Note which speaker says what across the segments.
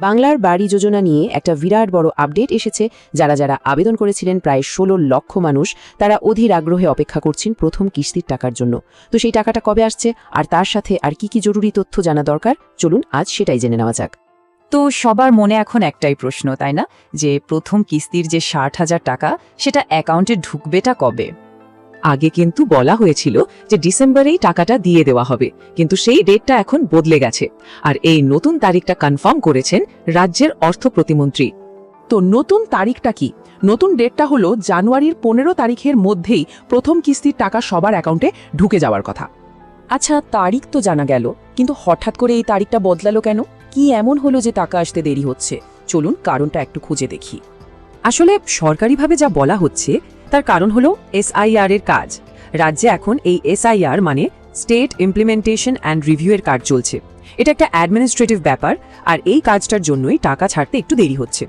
Speaker 1: বাংলার বাড়ি যোজনা নিয়ে একটা বিরাট বড় আপডেট এসেছে, যারা যারা আবেদন করেছিলেন প্রায় ষোলো লক্ষ মানুষ, তারা অধীর আগ্রহে অপেক্ষা করছেন প্রথম কিস্তির টাকার জন্য। তো সেই টাকাটা কবে আসছে, আর তার সাথে আর কি কি জরুরি তথ্য জানা দরকার, চলুন আজ সেটাই জেনে নেওয়া যাক।
Speaker 2: তো সবার মনে এখন একটাই প্রশ্ন, তাই না? যে প্রথম কিস্তির যে ষাট হাজার টাকা, সেটা অ্যাকাউন্টে ঢুকবেটা কবে?
Speaker 3: আগে কিন্তু বলা হয়েছিল যে ডিসেম্বরেই টাকাটা দিয়ে দেওয়া হবে, কিন্তু সেই ডেটটা এখন বদলে গেছে। আর এই নতুন তারিখটা কনফার্ম করেছেন রাজ্যের অর্থ প্রতিমন্ত্রী।
Speaker 4: তো নতুন তারিখটা কি? নতুন ডেটটা হলো জানুয়ারির পনেরো তারিখের মধ্যেই প্রথম কিস্তির টাকা সবার অ্যাকাউন্টে ঢুকে যাওয়ার কথা।
Speaker 5: আচ্ছা তারিখ তো জানা গেল, কিন্তু হঠাৎ করে এই তারিখটা বদলালো কেন? কি এমন হলো যে টাকা আসতে দেরি হচ্ছে? চলুন কারণটা একটু খুঁজে দেখি।
Speaker 2: আসলে সরকারিভাবে যা বলা হচ্ছে তার কারণ হল এসআইআর এর কাজ। রাজ্যে এখন এই এসআইআর মানে স্টেট ইমপ্লিমেন্টেশন অ্যান্ড রিভিউ এর কাজ চলছে। এটা একটা অ্যাডমিনিস্ট্রেটিভ ব্যাপার, আর এই কাজটার জন্যই টাকা ছাড়তে একটু দেরি হচ্ছে।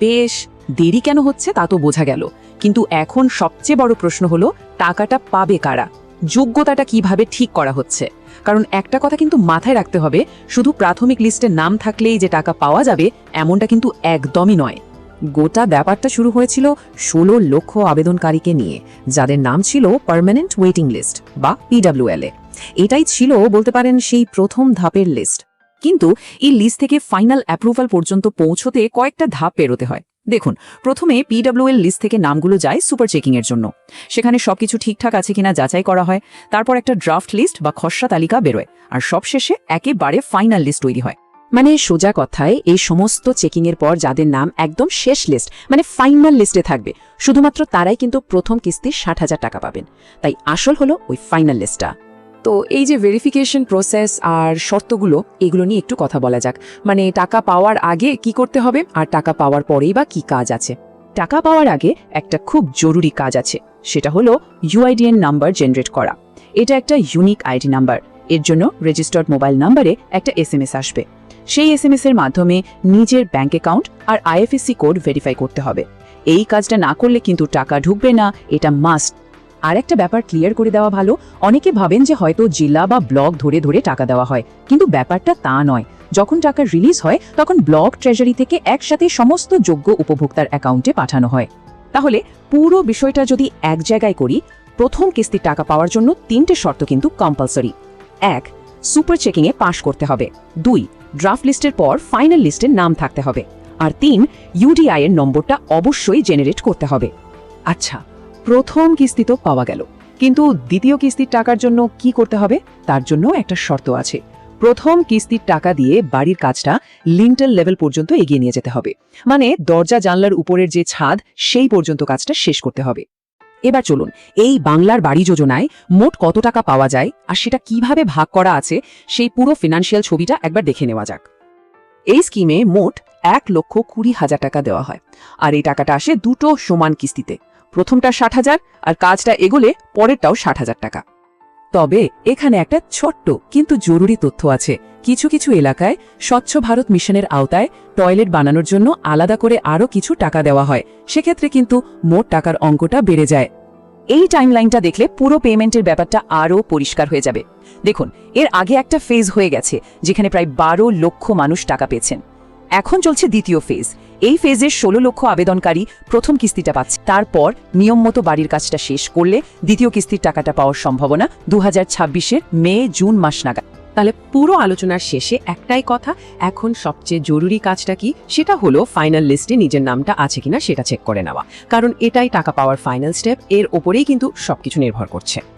Speaker 5: বেশ, দেরি কেন হচ্ছে তা তো বোঝা গেল। কিন্তু এখন সবচেয়ে বড় প্রশ্ন হলো, টাকাটা পাবে কারা? যোগ্যতাটা কীভাবে ঠিক করা হচ্ছে? কারণ একটা কথা কিন্তু মাথায় রাখতে হবে, শুধু প্রাথমিক লিস্টে নাম থাকলেই যে টাকা পাওয়া যাবে, এমনটা কিন্তু একদমই নয়।
Speaker 2: গোটা ব্যাপারটা শুরু হয়েছিল ষোলো লক্ষ আবেদনকারীকে নিয়ে, যাদের নাম ছিল পার্মানেন্ট ওয়েটিং লিস্ট বা পিডাব্লিউএল এ। এটাই ছিল বলতে পারেন সেই প্রথম ধাপের লিস্ট কিন্তু এই লিস্ট থেকে ফাইনাল অ্যাপ্রুভাল পর্যন্ত পৌঁছতে কয়েকটা ধাপ পেরোতে হয়। দেখুন, প্রথমে পিডাব্লিউএল লিস্ট থেকে নামগুলো যায় সুপার চেকিং এর জন্য। সেখানে সবকিছু ঠিকঠাক আছে কিনা যাচাই করা হয়। তারপর একটা ড্রাফট লিস্ট বা খসড়া তালিকা বেরোয়। আর সবশেষে একেবারে ফাইনাল লিস্ট তৈরি হয়।
Speaker 5: মানে সোজা কথায়, এই সমস্ত চেকিং এর পর যাদের নাম একদম শেষ লিস্ট মানে ফাইনাল লিস্টে থাকবে, শুধুমাত্র তারাই কিন্তু প্রথম কিস্তি ষাট হাজার টাকা পাবেন। তাই আসল হলো ওই ফাইনাল লিস্টটা তো এই যে ভেরিফিকেশন প্রসেস আর শর্তগুলো, এগুলো নিয়ে একটু কথা বলা যাক। মানে টাকা পাওয়ার আগে কি করতে হবে, আর টাকা পাওয়ার পরেই বা কি কাজ আছে। টাকা পাওয়ার আগে একটা খুব জরুরি কাজ আছে, সেটা হলো ইউআইডিএন নাম্বার জেনারেট করা। এটা একটা ইউনিক আইডি নাম্বার এর জন্য রেজিস্টার্ড মোবাইল নাম্বারে একটা এস আসবে। সেই এসএমএস এর মাধ্যমে নিজের ব্যাংক অ্যাকাউন্ট আর আইএফএসসি কোড ভেরিফাই করতে হবে। এই কাজটা না করলে কিন্তু টাকা ঢুকবে না, এটা মাস্ট আর একটা ব্যাপার ক্লিয়ার করে দেওয়া ভালো, অনেকে ভাবেন যে হয়তো জেলা বা ব্লক ধরে ধরে টাকা দেওয়া হয়, কিন্তু ব্যাপারটা তা নয়। যখন টাকা রিলিজ হয়, তখন ব্লক ট্রেজারি থেকে একসাথে সমস্ত যোগ্য উপভোক্তার অ্যাকাউন্টে পাঠানো হয়। তাহলে পুরো বিষয়টা যদি এক জায়গায় করি, প্রথম কিস্তির টাকা পাওয়ার জন্য তিনটে শর্ত কিন্তু কম্পালসরি এক সুপার চেকিংয়ে পাশ করতে হবে। দুই ড্রাফট লিস্টের পর ফাইনাল লিস্টের নাম থাকতে হবে। আর তিন ইউডিআই এর নম্বরটা অবশ্যই জেনারেট করতে হবে।
Speaker 4: আচ্ছা প্রথম কিস্তি তো পাওয়া গেল। কিন্তু দ্বিতীয় কিস্তির টাকার জন্য কি করতে হবে? তার জন্য একটা শর্ত আছে। প্রথম কিস্তির টাকা দিয়ে বাড়ির কাজটা লিন্টাল লেভেল পর্যন্ত এগিয়ে নিয়ে যেতে হবে। মানে দরজা জানলার উপরের যে ছাদ, সেই পর্যন্ত কাজটা শেষ করতে হবে। এবার চলুন, এই বাংলার বাড়ি যোজনায় মোট কত টাকা পাওয়া যায় আর সেটা কীভাবে ভাগ করা আছে সেই পুরো ফিনান্সিয়াল ছবিটা একবার দেখে নেওয়া যাক। এই স্কিমে মোট এক লক্ষ কুড়ি হাজার টাকা দেওয়া হয় আর এই টাকাটা আসে দুটো সমান কিস্তিতে। প্রথমটা ষাট হাজার আর কাজটা এগোলে পরেরটাও ষাট হাজার টাকা। তবে এখানে একটা ছোট্ট কিন্তু জরুরি তথ্য আছে। কিছু কিছু এলাকায় স্বচ্ছ ভারত মিশনের আওতায় টয়লেট বানানোর জন্য আলাদা করে আরও কিছু টাকা দেওয়া হয়। সেক্ষেত্রে কিন্তু মোট টাকার অঙ্কটা বেড়ে যায়। এই টাইমলাইনটা দেখলে পুরো পেমেন্টের ব্যাপারটা আরও পরিষ্কার হয়ে যাবে। দেখুন, এর আগে একটা ফেজ হয়ে গেছে, যেখানে প্রায় বারো লক্ষ মানুষ টাকা পেয়েছেন। এখন চলছে দ্বিতীয় ফেজ। এই ফেজের ষোলো লক্ষ আবেদনকারী প্রথম কিস্তিটা পাচ্ছে। তারপর নিয়ম মতো বাড়ির কাজটা শেষ করলে দ্বিতীয় কিস্তির টাকাটা পাওয়ার সম্ভাবনা দু হাজার মে, জুন মাস নাগাদ। তাহলে পুরো আলোচনার শেষে একটাই কথা, এখন সবচেয়ে জরুরি কাজটা কি? সেটা হলো ফাইনাল লিস্টে নিজের নামটা আছে কিনা সেটা চেক করে নেওয়া। কারণ এটাই টাকা পাওয়ার ফাইনাল স্টেপ এর ওপরেই কিন্তু সবকিছু নির্ভর করছে।